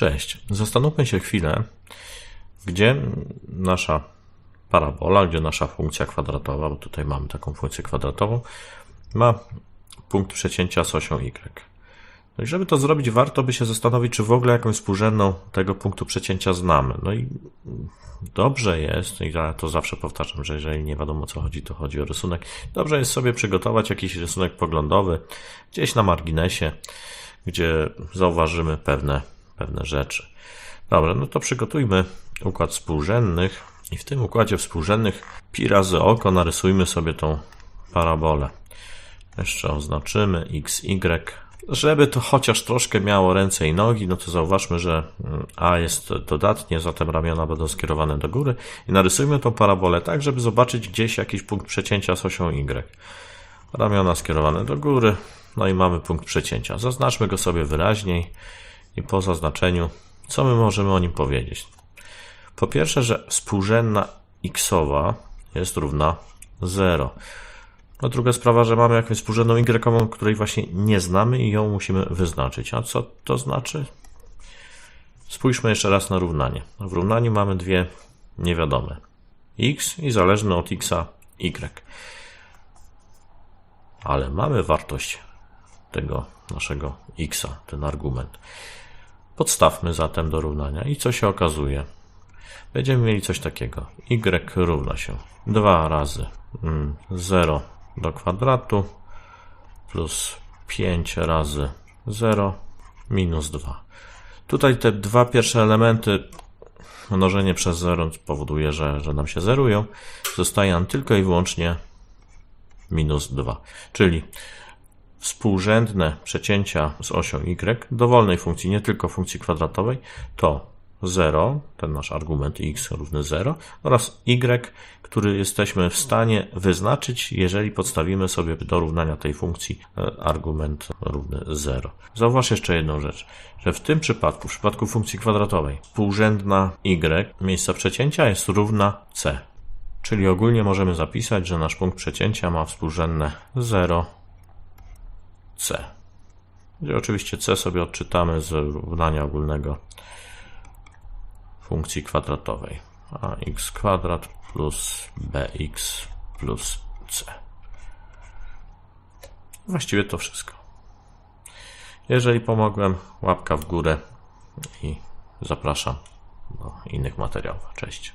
Cześć. Zastanówmy się chwilę, gdzie nasza parabola, gdzie nasza funkcja kwadratowa, bo tutaj mamy taką funkcję kwadratową, ma punkt przecięcia z osią y. No i żeby to zrobić, warto by się zastanowić, czy w ogóle jakąś współrzędną tego punktu przecięcia znamy. No i dobrze jest, i ja to zawsze powtarzam, że jeżeli nie wiadomo o co chodzi, to chodzi o rysunek. Dobrze jest sobie przygotować jakiś rysunek poglądowy gdzieś na marginesie, gdzie zauważymy pewne, pewne rzeczy. Dobra, no to przygotujmy układ współrzędnych i w tym układzie współrzędnych pi razy oko narysujmy sobie tą parabolę. Jeszcze oznaczymy x, y. Żeby to chociaż troszkę miało ręce i nogi, no to zauważmy, że mm, A jest dodatnie, zatem ramiona będą skierowane do góry i narysujmy tą parabolę tak, żeby zobaczyć gdzieś jakiś punkt przecięcia z osią Y. Ramiona skierowane do góry, no i mamy punkt przecięcia. Zaznaczmy go sobie wyraźniej i po zaznaczeniu, co my możemy o nim powiedzieć? Po pierwsze, że współrzędna xowa jest równa 0. No druga sprawa, że mamy jakąś współrzędną y, której właśnie nie znamy i ją musimy wyznaczyć. A co to znaczy? Spójrzmy jeszcze raz na równanie. W równaniu mamy dwie niewiadome. x i zależne od x y. Ale mamy wartość tego naszego x, ten argument. Podstawmy zatem do równania i co się okazuje? Będziemy mieli coś takiego. y równa się 2 razy 0 mm, do kwadratu plus 5 razy 0 minus 2. Tutaj te dwa pierwsze elementy, mnożenie przez 0 powoduje, że, że nam się zerują. Zostaje nam tylko i wyłącznie minus 2. Czyli współrzędne przecięcia z osią y dowolnej funkcji, nie tylko funkcji kwadratowej, to 0, ten nasz argument x równy 0 oraz y, który jesteśmy w stanie wyznaczyć, jeżeli podstawimy sobie do równania tej funkcji e, argument równy 0. Zauważ jeszcze jedną rzecz, że w tym przypadku, w przypadku funkcji kwadratowej, współrzędna y miejsca przecięcia jest równa c. Czyli ogólnie możemy zapisać, że nasz punkt przecięcia ma współrzędne 0 c. Gdzie oczywiście c sobie odczytamy z równania ogólnego funkcji kwadratowej. ax kwadrat plus bx plus c. Właściwie to wszystko. Jeżeli pomogłem, łapka w górę i zapraszam do innych materiałów. Cześć.